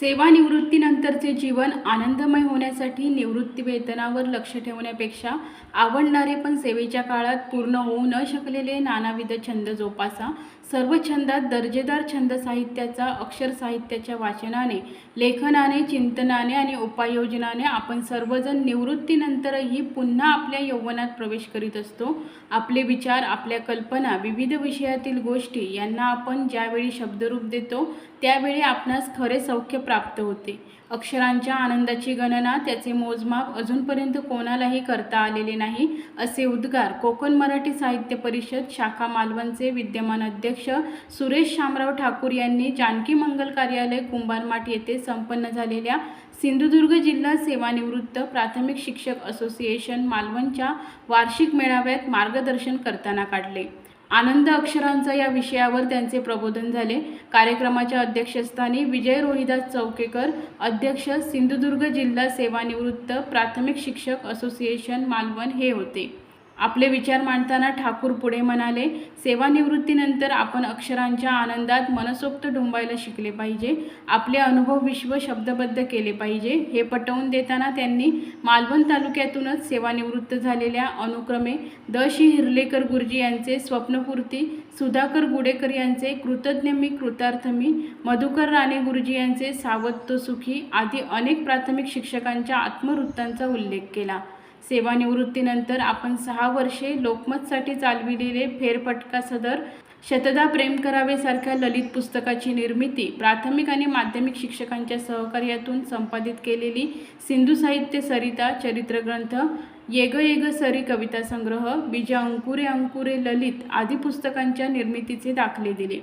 सेवानिवृत्तीनंतरचे जीवन आनंदमय होण्यासाठी निवृत्ती वेतनावर लक्ष ठेवण्यापेक्षा आवडणारे पण सेवेच्या काळात पूर्ण होऊ न शकलेले नानाविध छंद जोपासा. सर्व छंदात दर्जेदार छंद साहित्याचा अक्षर साहित्याच्या वाचनाने लेखनाने चिंतनाने आणि उपाययोजनाने आपण सर्वजण निवृत्तीनंतरही पुन्हा आपल्या यौवनात प्रवेश करीत असतो. आपले विचार आपल्या कल्पना विविध विषयातील गोष्टी यांना आपण ज्यावेळी शब्दरूप देतो त्यावेळी आपणास खरे सौख्य प्राप्त होते. अक्षरांच्या आनंदाची गणना त्याचे मोजमाप अजूनपर्यंत कोणालाही करता आलेले नाही असे उद्गार कोकण मराठी साहित्य परिषद शाखा मालवणचे विद्यमान अध्यक्ष सुरेश शामराव ठाकूर यांनी जानकी मंगल कार्यालय कुंभारमाठ येथे संपन्न झालेल्या सिंधुदुर्ग जिल्हा सेवानिवृत्त प्राथमिक शिक्षक असोसिएशन मालवणच्या वार्षिक मेळाव्यात मार्गदर्शन करताना काढले. आनंद अक्षरांचा या विषयावर त्यांचे प्रबोधन झाले. कार्यक्रमाच्या अध्यक्षस्थानी विजय रोहिदास चौकेकर अध्यक्ष सिंधुदुर्ग जिल्हा सेवानिवृत्त प्राथमिक शिक्षक असोसिएशन मालवण हे होते. आपले विचार मांडताना ठाकूर पुढे म्हणाले सेवानिवृत्तीनंतर आपण अक्षरांच्या आनंदात मनसोक्त डुंबायला शिकले पाहिजे आपले अनुभव विश्व शब्दबद्ध केले पाहिजे हे पटवून देताना त्यांनी मालवण तालुक्यातूनच सेवानिवृत्त झालेल्या अनुक्रमे द. श्री. हिरलेकर गुरुजी यांचे स्वप्नपूर्ती सुधाकर गुडेकर यांचे कृतज्ञ मी कृतार्थ मी मधुकर राणे गुरुजी यांचे सावध तो सुखी आदी अनेक प्राथमिक शिक्षकांच्या आत्मवृत्तांचा उल्लेख केला. सेवानिवृत्तीनंतर आपण सहा वर्षे लोकमतसाठी चालविलेले फेरफटका सदर शतदा प्रेम करावे सारख्या ललित पुस्तकाची निर्मिती प्राथमिक आणि माध्यमिक शिक्षकांच्या सहकार्यातून संपादित केलेली सिंधू साहित्य सरिता चरित्रग्रंथ येग येग सरी कविता संग्रह बीजा अंकुरे अंकुरे ललित आदी पुस्तकांच्या निर्मितीचे दाखले दिले.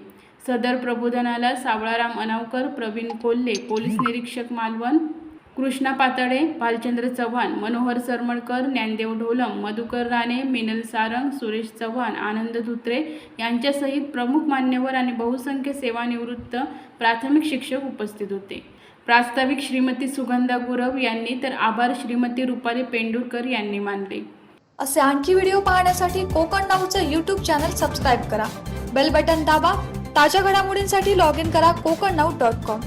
सदर प्रबोधनाला सावळाराम अनावकर प्रवीण कोल्हे पोलीस निरीक्षक मालवण कृष्णा पाताडे भालचंद्र चव्हाण मनोहर सरमळकर ज्ञानदेव ढोलम मधुकर राणे मिनल सारंग सुरेश चव्हाण आनंद धुत्रे यांच्यासहित प्रमुख मान्यवर आणि बहुसंख्य सेवानिवृत्त प्राथमिक शिक्षक उपस्थित होते. प्रास्ताविक श्रीमती सुगंधा गुरव यांनी तर आभार श्रीमती रुपाली पेंडुरकर यांनी मानले. असे आणखी व्हिडिओ पाहण्यासाठी कोकण नाऊचं यूट्यूब चॅनल सबस्क्राईब करा. बेल बटन दाबा. ताज्या घडामोडींसाठी लॉग इन करा कोकण नाऊ डॉट कॉम